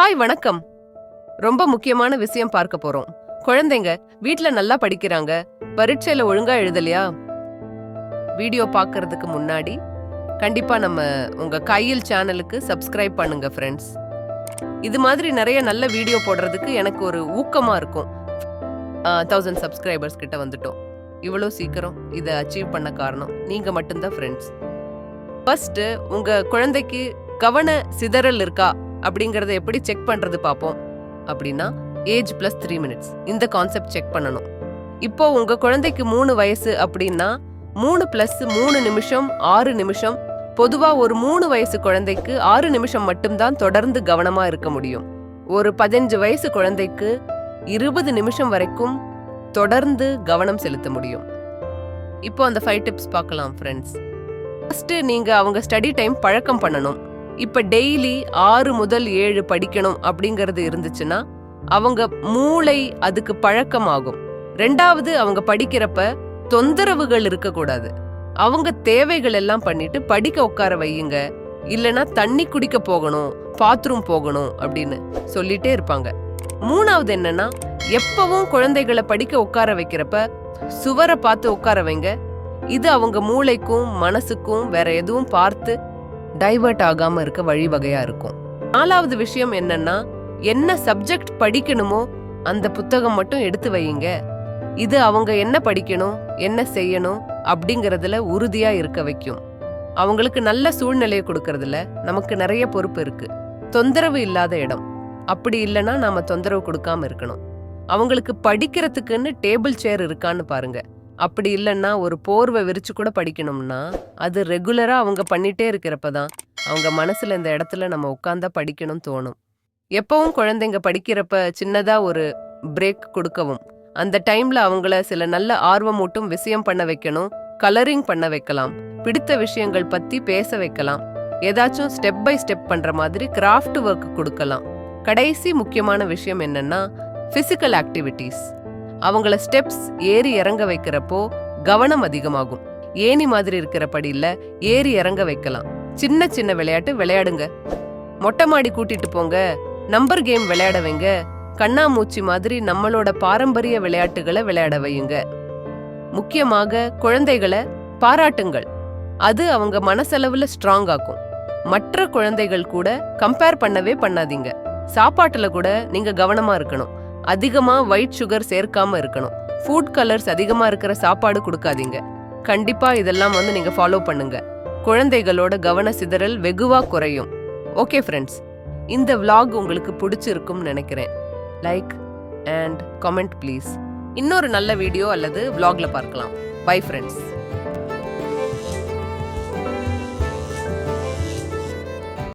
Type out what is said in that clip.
Hi வணக்கம். ரொம்ப முக்கியமான விஷயம் பார்க்க போறோம். குழந்தைங்க வீட்ல நல்லா படிக்கிறாங்க. பரீட்சையில ஒழுங்கா எழுதலையா? வீடியோ பார்க்கறதுக்கு முன்னாடி கண்டிப்பா நம்ம உங்க கையில் சேனலுக்கு சப்ஸ்கிரைப் பண்ணுங்க ஃப்ரெண்ட்ஸ் இது மாதிரி நிறைய நல்ல வீடியோ போடுறதுக்கு எனக்கு ஒரு ஊக்கமா இருக்கும். தௌசண்ட் சப்ஸ்கிரைபர்ஸ் கிட்ட வந்துட்டோம். இவ்வளோ சீக்கிரம் இதை அச்சீவ் பண்ண காரணம் நீங்க மட்டும்தான் ஃப்ரெண்ட்ஸ் ஃபர்ஸ்ட் உங்க குழந்தைக்கு கவன சிதறல் இருக்கா? அப்படிங்கறத எப்படி செக் பண்றது பார்ப்போம் அப்படின்னா ஏஜ் பிளஸ் த்ரீ மினிட்ஸ் இந்த கான்செப்ட் செக் பண்ணணும். இப்போ உங்க குழந்தைக்கு மூணு வயசு அப்படின்னா மூணு பிளஸ் மூணு நிமிஷம் ஆறு நிமிஷம் பொதுவா ஒரு மூணு வயசு குழந்தைக்கு ஆறு நிமிஷம் மட்டும்தான் தொடர்ந்து கவனமா இருக்க முடியும். ஒரு பதினஞ்சு வயசு குழந்தைக்கு இருபது நிமிஷம் வரைக்கும் தொடர்ந்து கவனம் செலுத்த முடியும். இப்போ அந்த ஃபைவ் டிப்ஸ் பார்க்கலாம் ஃப்ரெண்ட்ஸ் ஃபர்ஸ்ட் நீங்க அவங்க ஸ்டடி டைம் பழக்கம் பண்ணணும். இப்ப டெய்லி ஆறு முதல் ஏழு படிக்கணும் அப்படிங்கிறது இருந்துச்சுன்னா அவங்க மூளை அதுக்கு பழக்கமாகும். ரெண்டாவது அவங்க படிக்கிறப்ப தொந்தரவுகள் இருக்கக்கூடாது. அவங்க தேவைகள் எல்லாம் பண்ணிட்டு படிக்க உட்கார வையுங்க. இல்லைன்னா தண்ணி குடிக்க போகணும் பாத்ரூம் போகணும் அப்படின்னு சொல்லிட்டே இருப்பாங்க. மூணாவது என்னன்னா எப்பவும் குழந்தைகளை படிக்க உட்கார வைக்கிறப்ப சுவரை பார்த்து உட்கார வைங்க. இது அவங்க மூளைக்கும் மனசுக்கும் வேற எதுவும் பார்த்து டைவர்ட் ஆகாம இருக்க வழிவகையா இருக்கும். நாலாவது விஷயம் என்னன்னா என்ன சப்ஜெக்ட் படிக்கணுமோ அந்த புத்தகம் மட்டும் எடுத்து வையுங்க. இது அவங்க என்ன படிக்கணும் என்ன செய்யணும் அப்படிங்கறதுல உறுதியா இருக்க வைக்கும். அவங்களுக்கு நல்ல சூழ்நிலையை கொடுக்கறதுல நமக்கு நிறைய பொறுப்பு இருக்கு. தொந்தரவு இல்லாத இடம். அப்படி இல்லைன்னா நாம தொந்தரவு கொடுக்காம இருக்கணும். அவங்களுக்கு படிக்கிறதுக்குன்னு டேபிள் சேர் இருக்கான்னு பாருங்க. அப்படி இல்லைன்னா ஒரு போர்வை விரிச்சு கூட படிக்கணும்னா அது ரெகுலராக அவங்க பண்ணிட்டே இருக்கிறப்ப தான் அவங்க மனசுல இந்த இடத்துல நம்ம உட்காந்தா படிக்கணும் தோணும். எப்பவும் குழந்தைங்க படிக்கிறப்ப சின்னதா ஒரு பிரேக் கொடுக்கவும் அந்த டைம்ல அவங்கள சில நல்ல ஆர்வமூட்டும் விஷயம் பண்ண வைக்கணும் கலரிங் பண்ண வைக்கலாம் பிடித்த விஷயங்கள் பத்தி பேச வைக்கலாம் ஏதாச்சும் ஸ்டெப் பை ஸ்டெப் பண்ற மாதிரி கிராஃப்ட் ஒர்க் கொடுக்கலாம். கடைசி முக்கியமான விஷயம் என்னன்னா பிசிக்கல் ஆக்டிவிட்டீஸ் அவங்கள ஸ்டெப்ஸ் ஏறி இறங்க வைக்கிறப்போ கவனம் அதிகமாகும். ஏணி மாதிரி இருக்கிற படியில ஏறி இறங்க வைக்கலாம். சின்ன சின்ன விளையாட்டு விளையாடுங்க. மொட்டை மாடி கூட்டிட்டு போங்க. நம்பர் கேம் விளையாட வைங்க. கண்ணாமூச்சி மாதிரி நம்மளோட பாரம்பரிய விளையாட்டுகளை விளையாட வையுங்க. முக்கியமாக குழந்தைகளை பாராட்டுங்கள். அது அவங்க மனசளவுல ஸ்ட்ராங் ஆக்கும். மற்ற குழந்தைகள் கூட கம்பேர் பண்ணவே பண்ணாதீங்க. சாப்பாட்டுல கூட நீங்க கவனமா இருக்கணும். அதிகமாக ஒயிட் சுகர் சேர்க்காம இருக்கணும். ஃபுட் கலர்ஸ் அதிகமாக இருக்கிற சாப்பாடு கொடுக்காதீங்க. கண்டிப்பாக இதெல்லாம் வந்து நீங்கள் ஃபாலோ பண்ணுங்க. குழந்தைகளோட கவன சிதறல் வெகுவாக குறையும். ஓகே ஃப்ரெண்ட்ஸ் இந்த விலாக் உங்களுக்கு பிடிச்சிருக்கும்னு நினைக்கிறேன். லைக் அண்ட் கமெண்ட் ப்ளீஸ் இன்னொரு நல்ல வீடியோ அல்லது விலாகில் பார்க்கலாம். Bye friends